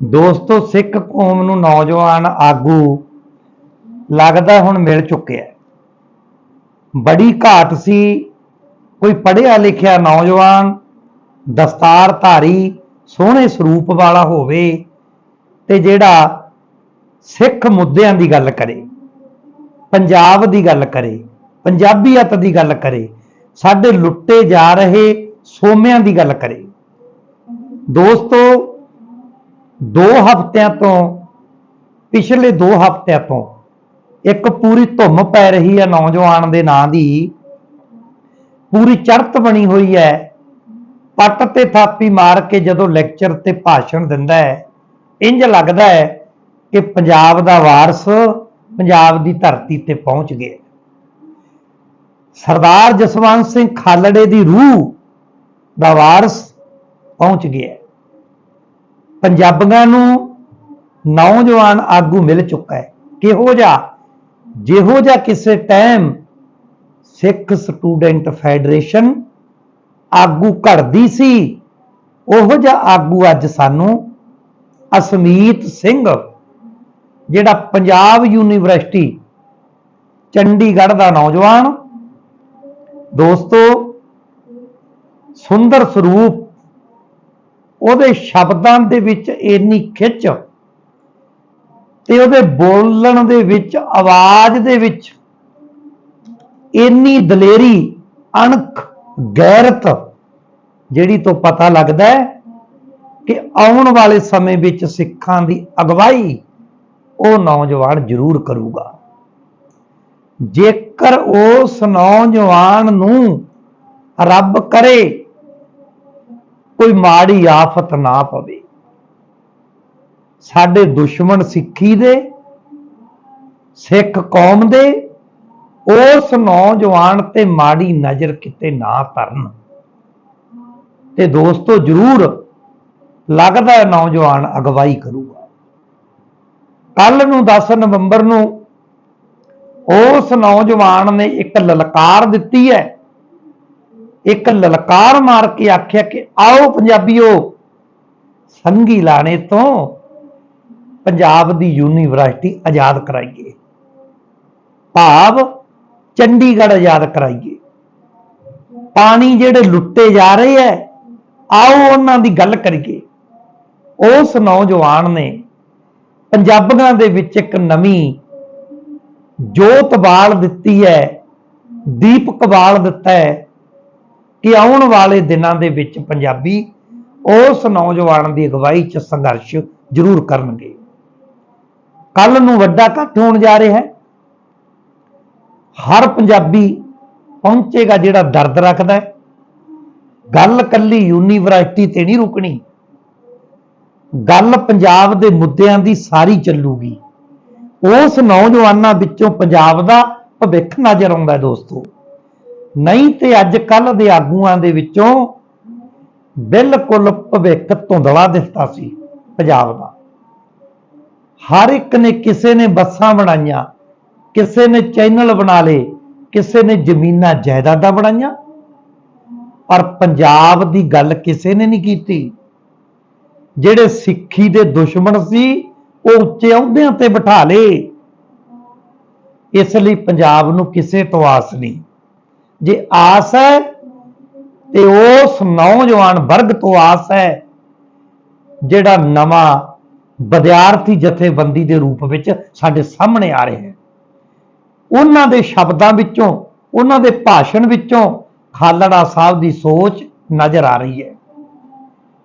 ਦੋਸਤੋ, ਸਿੱਖ ਕੌਮ ਨੂੰ ਨੌਜਵਾਨ ਆਗੂ ਲੱਗਦਾ ਹੁਣ ਮਿਲ ਚੁੱਕਿਆ ਬੜੀ ਘਾਟ ਸੀ, ਕੋਈ ਪੜ੍ਹਿਆ ਲਿਖਿਆ ਨੌਜਵਾਨ, ਦਸਤਾਰਧਾਰੀ, ਸੋਹਣੇ ਸਰੂਪ ਵਾਲਾ ਹੋਵੇ ਤੇ ਜਿਹੜਾ ਸਿੱਖ ਮੁੱਦਿਆਂ ਦੀ ਗੱਲ ਕਰੇ, ਪੰਜਾਬ ਦੀ ਗੱਲ ਕਰੇ, ਪੰਜਾਬੀਅਤ ਦੀ ਗੱਲ ਕਰੇ, ਸਾਡੇ ਲੁੱਟੇ ਜਾ ਰਹੇ ਸੋਮਿਆਂ ਦੀ ਗੱਲ ਕਰੇ। ਦੋਸਤੋ ਦੋ ਹਫ਼ਤਿਆਂ ਤੋਂ, ਪਿਛਲੇ ਦੋ ਹਫ਼ਤਿਆਂ ਤੋਂ ਇੱਕ ਪੂਰੀ ਧੁੰਮ ਪੈ ਰਹੀ ਹੈ ਨੌਜਵਾਨ ਦੇ ਨਾਂ ਦੀ। ਪੂਰੀ ਚੜਤ ਬਣੀ ਹੋਈ ਹੈ। ਪੱਟ ਤੇ ਥਾਪੀ ਮਾਰ ਕੇ ਜਦੋਂ ਲੈਕਚਰ ਤੇ ਭਾਸ਼ਣ ਦਿੰਦਾ ਹੈ ਇੰਜ ਲੱਗਦਾ ਹੈ ਕਿ ਪੰਜਾਬ ਦਾ ਵਾਰਸ ਪੰਜਾਬ ਦੀ ਧਰਤੀ ਤੇ ਪਹੁੰਚ ਗਿਆ। ਸਰਦਾਰ ਜਸਵੰਤ ਸਿੰਘ ਖਾਲੜੇ ਦੀ ਰੂਹ ਦਾ ਵਾਰਸ ਪਹੁੰਚ ਗਿਆ। ਪੰਜਾਬੀਆਂ ਨੂੰ ਨੌਜਵਾਨ ਆਗੂ ਮਿਲ ਚੁੱਕਾ ਹੈ। ਕਿਹੋ ਜਿਹਾ? ਜਿਹੋ ਜਿਹਾ ਕਿਸੇ ਟਾਈਮ ਸਿੱਖ ਸਟੂਡੈਂਟ ਫੈਡਰੇਸ਼ਨ ਆਗੂ ਘੜਦੀ ਸੀ, ਉਹੋ ਜਿਹਾ ਆਗੂ ਅੱਜ ਸਾਨੂੰ ਅਸਮੀਤ ਸਿੰਘ, ਜਿਹੜਾ ਪੰਜਾਬ ਯੂਨੀਵਰਸਿਟੀ ਚੰਡੀਗੜ੍ਹ ਦਾ ਨੌਜਵਾਨ, ਦੋਸਤੋ ਸੁੰਦਰ ਸਰੂਪ ਉਹਦੇ ਸ਼ਬਦਾਂ ਦੇ ਵਿੱਚ ਇੰਨੀ ਖਿੱਚ ਤੇ ਉਹਦੇ ਬੋਲਣ ਦੇ ਵਿੱਚ, ਆਵਾਜ਼ ਦੇ ਵਿੱਚ ਇੰਨੀ ਦਲੇਰੀ, ਅਣਖ, ਗੈਰਤ ਜਿਹੜੀ ਤੋਂ ਪਤਾ ਲੱਗਦਾ ਹੈ ਕਿ ਆਉਣ ਵਾਲੇ ਸਮੇਂ ਵਿੱਚ ਸਿੱਖਾਂ ਦੀ ਅਗਵਾਈ ਉਹ ਨੌਜਵਾਨ ਜ਼ਰੂਰ ਕਰੂਗਾ। ਜੇਕਰ ਉਸ ਨੌਜਵਾਨ ਨੂੰ ਰੱਬ ਕਰੇ ਕੋਈ ਮਾੜੀ ਆਫਤ ਨਾ ਪਵੇ। ਸਾਡੇ ਦੁਸ਼ਮਣ ਸਿੱਖੀ ਦੇ, ਸਿੱਖ ਕੌਮ ਦੇ, ਉਸ ਨੌਜਵਾਨ ਤੇ ਮਾੜੀ ਨਜ਼ਰ ਕਿਤੇ ਨਾ ਧਰਨ ਤੇ ਦੋਸਤੋ, ਜ਼ਰੂਰ ਲੱਗਦਾ ਹੈ ਨੌਜਵਾਨ ਅਗਵਾਈ ਕਰੂਗਾ। ਕੱਲ ਨੂੰ 10 ਨਵੰਬਰ ਨੂੰ ਉਸ ਨੌਜਵਾਨ ਨੇ ਇੱਕ ਲਲਕਾਰ ਦਿੱਤੀ ਹੈ। ਇੱਕ ਲਲਕਾਰ ਮਾਰ ਕੇ ਆਖਿਆ ਕਿ ਆਓ ਪੰਜਾਬੀਓ ਸੰਗੀ ਲਾਣੇ ਤੋਂ ਪੰਜਾਬ ਦੀ ਯੂਨੀਵਰਸਿਟੀ ਆਜ਼ਾਦ ਕਰਾਈਏ। ਭਾਵ ਚੰਡੀਗੜ੍ਹ ਆਜ਼ਾਦ ਕਰਾਈਏ। ਪਾਣੀ ਜਿਹੜੇ ਲੁੱਟੇ ਜਾ ਰਹੇ ਐ, ਆਓ ਉਹਨਾਂ ਦੀ ਗੱਲ ਕਰੀਏ। ਉਸ ਨੌਜਵਾਨ ਨੇ ਪੰਜਾਬੀਆਂ ਦੇ ਵਿੱਚ ਇੱਕ ਨਵੀਂ ਜੋਤ ਬਾਲ ਦਿੱਤੀ ਹੈ ਦੀਪਕ ਬਾਲ ਦਿੱਤਾ ਹੈ ਕਿ ਆਉਣ ਵਾਲੇ ਦਿਨਾਂ ਦੇ ਵਿੱਚ ਪੰਜਾਬੀ ਉਸ ਨੌਜਵਾਨ ਦੀ ਅਗਵਾਈ 'ਚ ਸੰਘਰਸ਼ ਜ਼ਰੂਰ ਕਰਨਗੇ। ਕੱਲ ਨੂੰ ਵੱਡਾ ਇਕੱਠ ਹੋਣ ਜਾ ਰਿਹਾ ਹੈ। ਹਰ ਪੰਜਾਬੀ ਪਹੁੰਚੇਗਾ ਜਿਹੜਾ ਦਰਦ ਰੱਖਦਾ ਹੈ। ਗੱਲ ਕੱਲੀ ਯੂਨੀਵਰਸਿਟੀ ਤੇ ਨਹੀਂ ਰੁਕਣੀ। ਗੱਲ ਪੰਜਾਬ ਦੇ ਮੁੱਦਿਆਂ ਦੀ ਸਾਰੀ ਚੱਲੂਗੀ। ਉਸ ਨੌਜਵਾਨਾਂ ਵਿੱਚੋਂ ਪੰਜਾਬ ਦਾ ਭਵਿੱਖ ਨਜ਼ਰ ਆਉਂਦਾ ਦੋਸਤੋ। ਨਹੀਂ ਤੇ ਅੱਜ ਕੱਲ ਦੇ ਆਗੂਆਂ ਦੇ ਵਿੱਚੋਂ ਬਿਲਕੁਲ ਭਵਿੱਖ ਧੁੰਦਲਾ ਦਿਸਦਾ ਸੀ ਪੰਜਾਬ ਦਾ। ਹਰ ਇੱਕ ਨੇ ਕਿਸੇ ਨੇ ਬੱਸਾਂ ਬਣਾਈਆਂ, ਕਿਸੇ ਨੇ ਚੈਨਲ ਬਣਾ ਲਏ, ਕਿਸੇ ਨੇ ਜ਼ਮੀਨਾਂ ਜਾਇਦਾਦਾਂ ਬਣਾਈਆਂ, ਪਰ ਪੰਜਾਬ ਦੀ ਗੱਲ ਕਿਸੇ ਨੇ ਨਹੀਂ ਕੀਤੀ। ਜਿਹੜੇ ਸਿੱਖੀ ਦੇ ਦੁਸ਼ਮਣ ਸੀ, ਉਹ ਉੱਚੇ ਅਹੁਦਿਆਂ ਤੇ ਬਿਠਾ ਲਏ। ਇਸ ਲਈ ਪੰਜਾਬ ਨੂੰ ਕਿਸੇ ਤੋਂ ਆਸ ਨਹੀਂ। ਜੇ ਆਸ ਹੈ ਤੇ ਉਸ ਨੌਜਵਾਨ ਵਰਗ ਤੋਂ ਆਸ ਹੈ, ਜਿਹੜਾ ਨਵਾਂ ਵਿਦਿਆਰਥੀ ਜਥੇਬੰਦੀ ਦੇ ਰੂਪ ਵਿੱਚ ਸਾਡੇ ਸਾਹਮਣੇ ਆ ਰਿਹਾ ਹੈ। ਉਹਨਾਂ ਦੇ ਸ਼ਬਦਾਂ ਵਿੱਚੋਂ, ਉਹਨਾਂ ਦੇ ਭਾਸ਼ਣ ਵਿੱਚੋਂ ਖਾਲੜਾ ਸਾਹਿਬ ਦੀ ਸੋਚ ਨਜ਼ਰ ਆ ਰਹੀ ਹੈ।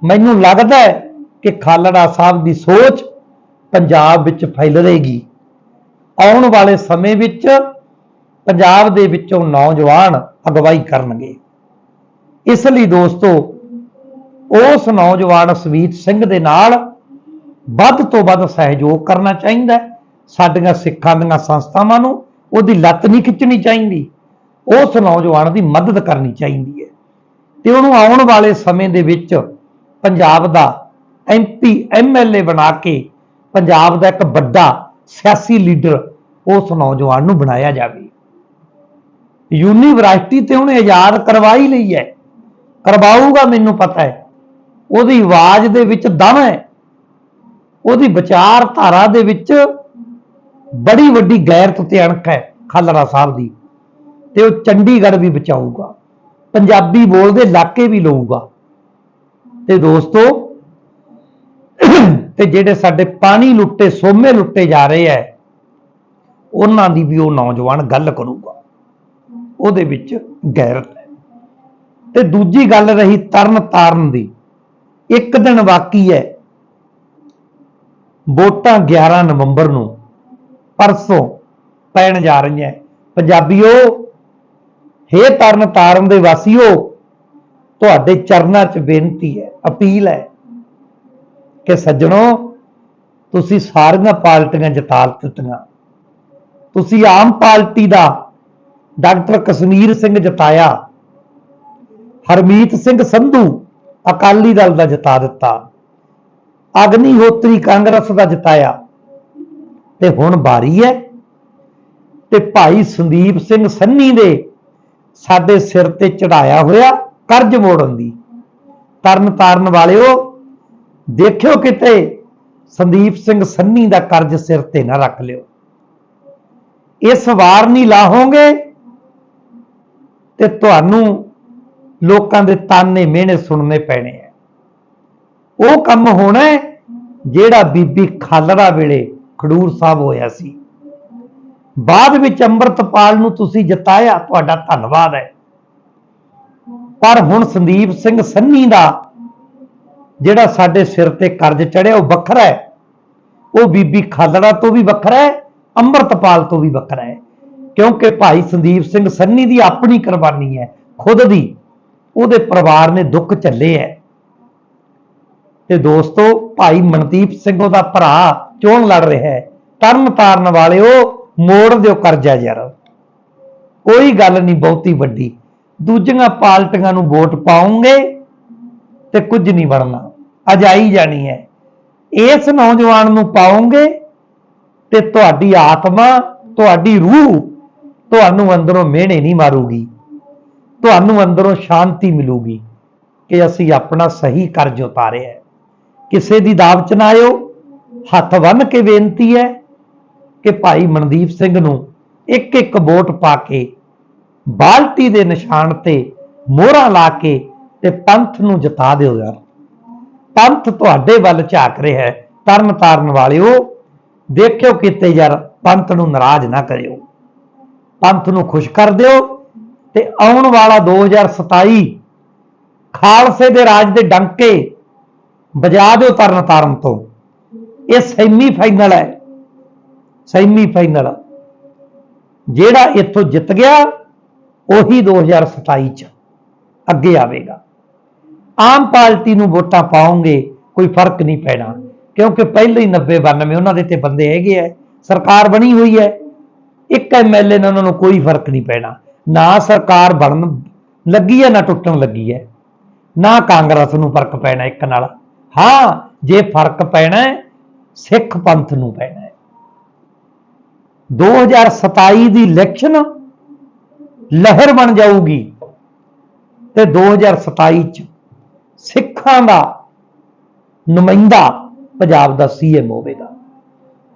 ਮੈਨੂੰ ਲੱਗਦਾ ਹੈ ਕਿ ਖਾਲੜਾ ਸਾਹਿਬ ਦੀ ਸੋਚ ਪੰਜਾਬ ਵਿੱਚ ਫੈਲੇਗੀ ਆਉਣ ਵਾਲੇ ਸਮੇਂ ਵਿੱਚ ਪੰਜਾਬ ਦੇ ਵਿੱਚੋਂ ਨੌਜਵਾਨ ਅਗਵਾਈ ਕਰਨਗੇ। ਇਸ ਲਈ ਦੋਸਤੋ, ਉਸ ਨੌਜਵਾਨ ਸਵੀਤ ਸਿੰਘ ਦੇ ਨਾਲ ਵੱਧ ਤੋਂ ਵੱਧ ਸਹਿਯੋਗ ਕਰਨਾ ਚਾਹੀਦਾ ਸਾਡੀਆਂ ਸਿੱਖਾਂ ਦੀਆਂ ਸੰਸਥਾਵਾਂ ਨੂੰ ਉਹਦੀ ਲੱਤ ਨਹੀਂ ਖਿੱਚਣੀ ਚਾਹੀਦੀ। ਉਸ ਨੌਜਵਾਨ ਦੀ ਮਦਦ ਕਰਨੀ ਚਾਹੀਦੀ ਹੈ। ਤੇ ਉਹਨੂੰ ਆਉਣ ਵਾਲੇ ਸਮੇਂ ਦੇ ਵਿੱਚ ਪੰਜਾਬ ਦਾ ਐਮਪੀ ਐਮਐਲਏ ਬਣਾ ਕੇ ਪੰਜਾਬ ਦਾ ਇੱਕ ਵੱਡਾ ਸਿਆਸੀ ਲੀਡਰ ਉਸ ਨੌਜਵਾਨ ਨੂੰ ਬਣਾਇਆ ਜਾਵੇ। ਯੂਨੀਵਰਸਿਟੀ ਤੇ ਉਹਨੇ ਆਜ਼ਾਦ ਕਰਵਾਈ ਲਈ ਹੈ। ਕਰਵਾਊਗਾ, ਮੈਨੂੰ ਪਤਾ ਹੈ। ਉਹਦੀ ਆਵਾਜ਼ ਦੇ ਵਿੱਚ ਦਮ ਹੈ। ਉਹਦੀ ਵਿਚਾਰਧਾਰਾ ਦੇ ਵਿੱਚ ਬੜੀ ਵੱਡੀ ਗੈਰਤ ਤੇ ਅਣਖ ਹੈ, ਖਾਲੜਾ ਸਾਹਿਬ ਦੀ। ਤੇ ਉਹ ਚੰਡੀਗੜ੍ਹ ਵੀ ਬਚਾਊਗਾ। ਪੰਜਾਬੀ ਬੋਲਦੇ ਇਲਾਕੇ ਵੀ ਲਊਗਾ। ਤੇ ਦੋਸਤੋ, ਤੇ ਜਿਹੜੇ ਸਾਡੇ ਪਾਣੀ ਲੁੱਟੇ, ਸੋਮੇ ਲੁੱਟੇ ਜਾ ਰਹੇ ਐ ਉਹਨਾਂ ਦੀ ਵੀ ਉਹ ਨੌਜਵਾਨ ਗੱਲ ਕਰੂਗਾ। ਉਹਦੇ ਵਿੱਚ ਗੈਰਤ ਹੈ। ਤੇ ਦੂਜੀ ਗੱਲ ਰਹੀ ਤਰਨ ਤਾਰਨ ਦੀ। ਇੱਕ ਦਿਨ ਬਾਕੀ ਹੈ। ਵੋਟਾਂ 11 ਨਵੰਬਰ ਨੂੰ ਪਰਸੋਂ ਪੈਣ ਜਾ ਰਹੀਆਂ ਪੰਜਾਬੀਓ, ਹੇ ਤਰਨ ਤਾਰਨ ਦੇ ਵਾਸੀਓ, ਤੁਹਾਡੇ ਚਰਨਾਂ 'ਚ ਬੇਨਤੀ ਹੈ, ਅਪੀਲ ਹੈ ਕਿ ਸੱਜਣੋ, ਤੁਸੀਂ ਸਾਰੀਆਂ ਪਾਰਟੀਆਂ ਜਿਤਾ ਦਿੱਤੀਆਂ। ਤੁਸੀਂ ਆਮ ਪਾਰਟੀ ਦਾ ਡਾਕਟਰ ਕਸ਼ਮੀਰ ਸਿੰਘ ਜਤਾਇਆ ਹਰਮੀਤ ਸਿੰਘ ਸੰਧੂ ਅਕਾਲੀ ਦਲ ਦਾ ਜਿਤਾ ਦਿੱਤਾ ਅਗਨੀਹੋਤਰੀ ਕਾਂਗਰਸ ਦਾ ਜਿਤਾਇਆ। ਤੇ ਹੁਣ ਬਾਰੀ ਹੈ ਤੇ ਭਾਈ ਸੰਦੀਪ ਸਿੰਘ ਸੰਨੀ ਦੇ ਸਾਡੇ ਸਿਰ ਤੇ ਚੜਾਇਆ ਹੋਇਆ ਕਰਜ਼ ਮੋੜਨ ਦੀ। ਤਰਨ ਤਾਰਨ ਵਾਲਿਓ, ਦੇਖਿਓ ਕਿਤੇ ਸੰਦੀਪ ਸਿੰਘ ਸੰਨੀ ਦਾ ਕਰਜ਼ ਸਿਰ ਤੇ ਨਾ ਰੱਖ ਲਿਓ। ਇਸ ਵਾਰ ਨਹੀਂ ਲਾਹੋਗੇ ਤੇ ਤੁਹਾਨੂੰ ਲੋਕਾਂ ਦੇ ਤਾਨੇ ਮਿਹਣੇ ਸੁਣਨੇ ਪੈਣੇ ਆ। ਉਹ ਕੰਮ ਹੋਣਾ ਜਿਹੜਾ ਬੀਬੀ ਖਾਲੜਾ ਵੇਲੇ ਖਡੂਰ ਸਾਹਿਬ ਹੋਇਆ ਸੀ। ਬਾਅਦ ਵਿੱਚ ਅੰਮ੍ਰਿਤਪਾਲ ਨੂੰ ਤੁਸੀਂ ਜਿਤਾਇਆ, ਤੁਹਾਡਾ ਧੰਨਵਾਦ ਹੈ। ਪਰ ਹੁਣ ਸੰਦੀਪ ਸਿੰਘ ਸੰਨੀ ਦਾ ਜਿਹੜਾ ਸਾਡੇ ਸਿਰ ਤੇ ਕਰਜ਼ ਚੜਿਆ, ਉਹ ਵੱਖਰਾ ਹੈ। ਉਹ ਬੀਬੀ ਖਾਲੜਾ ਤੋਂ ਵੀ ਵੱਖਰਾ ਹੈ, ਅੰਮ੍ਰਿਤਪਾਲ ਤੋਂ ਵੀ ਵੱਖਰਾ ਹੈ। ਕਿਉਂਕਿ ਭਾਈ ਸੰਦੀਪ ਸਿੰਘ ਸੰਨੀ ਦੀ ਆਪਣੀ ਕੁਰਬਾਨੀ ਹੈ, ਖੁਦ ਦੀ, ਉਹਦੇ ਪਰਿਵਾਰ ਨੇ ਦੁੱਖ ਝੱਲੇ ਹੈ। ਤੇ ਦੋਸਤੋ, ਭਾਈ ਮਨਦੀਪ ਸਿੰਘ ਉਹਦਾ ਭਰਾ ਚੋਣ ਲੜ ਰਿਹਾ ਹੈ। ਤਰਨ ਤਾਰਨ ਵਾਲਿਓ, ਮੋੜ ਦਿਓ ਕਰਜ਼ਾ ਯਾਰ। ਕੋਈ ਗੱਲ ਨਹੀਂ, ਬਹੁਤੀ ਵੱਡੀ। ਦੂਜੀਆਂ ਪਾਰਟੀਆਂ ਨੂੰ ਵੋਟ ਪਾਉਂਗੇ ਤੇ ਕੁਝ ਨਹੀਂ ਬਣਨਾ। ਅਜਾਈ ਜਾਣੀ ਹੈ। ਇਸ ਨੌਜਵਾਨ ਨੂੰ ਪਾਉਂਗੇ ਤੇ ਤੁਹਾਡੀ ਆਤਮਾ, ਤੁਹਾਡੀ ਰੂਹ ਤੁਹਾਨੂੰ ਅੰਦਰੋਂ ਮਿਹਣੇ ਨਹੀਂ ਮਾਰੂਗੀ। ਤੁਹਾਨੂੰ ਅੰਦਰੋਂ ਸ਼ਾਂਤੀ ਮਿਲੂਗੀ ਕਿ ਅਸੀਂ ਆਪਣਾ ਸਹੀ ਕਰਜ਼ ਉਤਾਰਿਆ ਕਿਸੇ ਦੀ ਦਾਵ ਚ ਨਾ ਆਇਓ। ਹੱਥ ਬੰਨ ਕੇ ਬੇਨਤੀ ਹੈ ਕਿ ਭਾਈ ਮਨਦੀਪ ਸਿੰਘ ਨੂੰ ਇੱਕ ਇੱਕ ਵੋਟ ਪਾ ਕੇ ਬਾਲਟੀ ਦੇ ਨਿਸ਼ਾਨ ਤੇ ਮੋਹਰਾਂ ਲਾ ਕੇ ਤੇ ਪੰਥ ਨੂੰ ਜਿਤਾ ਦਿਓ ਯਾਰ। ਪੰਥ ਤੁਹਾਡੇ ਵੱਲ ਝਾਕ ਰਿਹਾ ਹੈ। ਤਰਨ ਤਾਰਨ ਵਾਲਿਓ, ਦੇਖਿਓ ਕਿਤੇ ਯਾਰ ਪੰਥ ਨੂੰ ਨਾਰਾਜ਼ ਨਾ ਕਰਿਓ। ਪੰਥ ਨੂੰ ਖੁਸ਼ ਕਰ ਦਿਓ ਤੇ ਆਉਣ ਵਾਲਾ 2027 ਖਾਲਸੇ ਦੇ ਰਾਜ ਦੇ ਡੰਕੇ ਵਜਾ ਦਿਓ ਤਰਨ ਤਾਰਨ ਤੋਂ। ਇਹ ਸੈਮੀ ਫਾਈਨਲ ਹੈ। ਸੈਮੀ ਫਾਈਨਲ ਜਿਹੜਾ ਇੱਥੋਂ ਜਿੱਤ ਗਿਆ, ਉਹੀ 2027 ਚ ਅੱਗੇ ਆਵੇਗਾ। ਆਮ ਪਾਰਟੀ ਨੂੰ ਵੋਟਾਂ ਪਾਉਂਗੇ ਕੋਈ ਫ਼ਰਕ ਨਹੀਂ ਪੈਣਾ। ਕਿਉਂਕਿ ਪਹਿਲੇ ਹੀ 90 92 ਉਹਨਾਂ ਦੇ ਤੇ ਬੰਦੇ ਹੈਗੇ ਐ ਸਰਕਾਰ ਬਣੀ ਹੋਈ ਹੈ। ਇੱਕ ਐਮਐਲਏ ਨਾਲ ਉਹਨਾਂ ਨੂੰ ਕੋਈ ਫ਼ਰਕ ਨਹੀਂ ਪੈਣਾ। ਨਾ ਸਰਕਾਰ ਬਣਨ ਲੱਗੀ ਹੈ, ਨਾ ਟੁੱਟਣ ਲੱਗੀ ਹੈ। ਨਾ ਕਾਂਗਰਸ ਨੂੰ ਫ਼ਰਕ ਪੈਣਾ ਇੱਕ ਨਾਲ। ਹਾਂ, ਜੇ ਫ਼ਰਕ ਪੈਣਾ ਸਿੱਖ ਪੰਥ ਨੂੰ ਪੈਣਾ ਹੈ। 2027 ਦੀ ਇਲੈਕਸ਼ਨ ਲਹਿਰ ਬਣ ਜਾਊਗੀ ਤੇ 2027 ਚ ਸਿੱਖਾਂ ਦਾ ਨੁਮਾਇੰਦਾ ਪੰਜਾਬ ਦਾ ਸੀਐਮ ਹੋਵੇਗਾ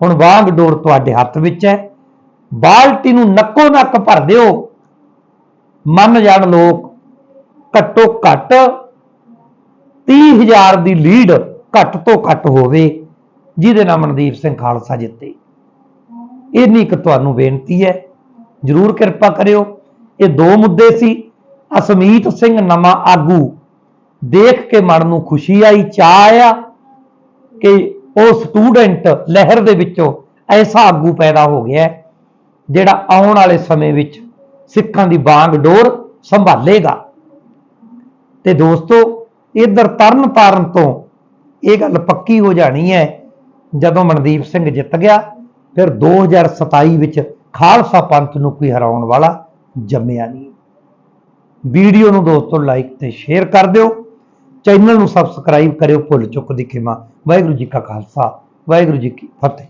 ਹੁਣ ਵਾਂਗ ਡੋਰ ਤੁਹਾਡੇ ਹੱਥ ਵਿੱਚ ਹੈ। ਬਾਲਟੀ ਨੂੰ ਨੱਕੋ ਨੱਕ ਭਰ ਦਿਓ। ਮੰਨ ਜਾਣ ਲੋਕ, ਘੱਟੋ ਘੱਟ 30000 ਦੀ ਲੀਡ ਘੱਟ ਤੋਂ ਘੱਟ ਹੋਵੇ, ਜਿਹਦੇ ਨਾਲ ਮਨਦੀਪ ਸਿੰਘ ਖਾਲਸਾ ਜਿੱਤੇ। ਇੰਨੀ ਕੁ ਤੁਹਾਨੂੰ ਬੇਨਤੀ ਹੈ, ਜਰੂਰ ਕਿਰਪਾ ਕਰਿਓ। ਇਹ ਦੋ ਮੁੱਦੇ ਸੀ। ਅਸਮੀਤ ਸਿੰਘ ਨਵਾਂ ਆਗੂ, ਦੇਖ ਕੇ ਮਨ ਨੂੰ ਖੁਸ਼ੀ ਆਈ ਚਾਹ ਆਇਆ ਕਿ ਉਹ ਸਟੂਡੈਂਟ ਲਹਿਰ ਦੇ ਵਿੱਚੋਂ ਐਸਾ ਆਗੂ ਪੈਦਾ ਹੋ ਗਿਆ। ਜਿਹੜਾ ਆਉਣ ਵਾਲੇ ਸਮੇਂ ਵਿੱਚ ਸਿੱਖਾਂ ਦੀ ਬਾਂਗ ਡੋਰ ਸੰਭਾਲੇਗਾ। ਤੇ ਦੋਸਤੋ, ਇਧਰ ਤਰਨ ਤਾਰਨ ਤੋਂ ਇਹ ਗੱਲ ਪੱਕੀ ਹੋ ਜਾਣੀ ਹੈ, ਜਦੋਂ ਮਨਦੀਪ ਸਿੰਘ ਜਿੱਤ ਗਿਆ, ਫਿਰ 2027 ਵਿੱਚ ਖਾਲਸਾ ਪੰਥ ਨੂੰ ਕੋਈ ਹਰਾਉਣ ਵਾਲਾ ਜੰਮਿਆ ਨਹੀਂ। ਵੀਡੀਓ ਨੂੰ ਦੋਸਤੋ ਲਾਈਕ ਤੇ ਸ਼ੇਅਰ ਕਰ ਦਿਓ, ਚੈਨਲ ਨੂੰ ਸਬਸਕ੍ਰਾਈਬ ਕਰਿਓ, ਭੁੱਲ ਚੁੱਕ ਦੀ ਖਿਮਾ। ਵਾਹਿਗੁਰੂ ਜੀ ਕਾ ਖਾਲਸਾ, ਵਾਹਿਗੁਰੂ ਜੀ ਕੀ ਫਤਿਹ।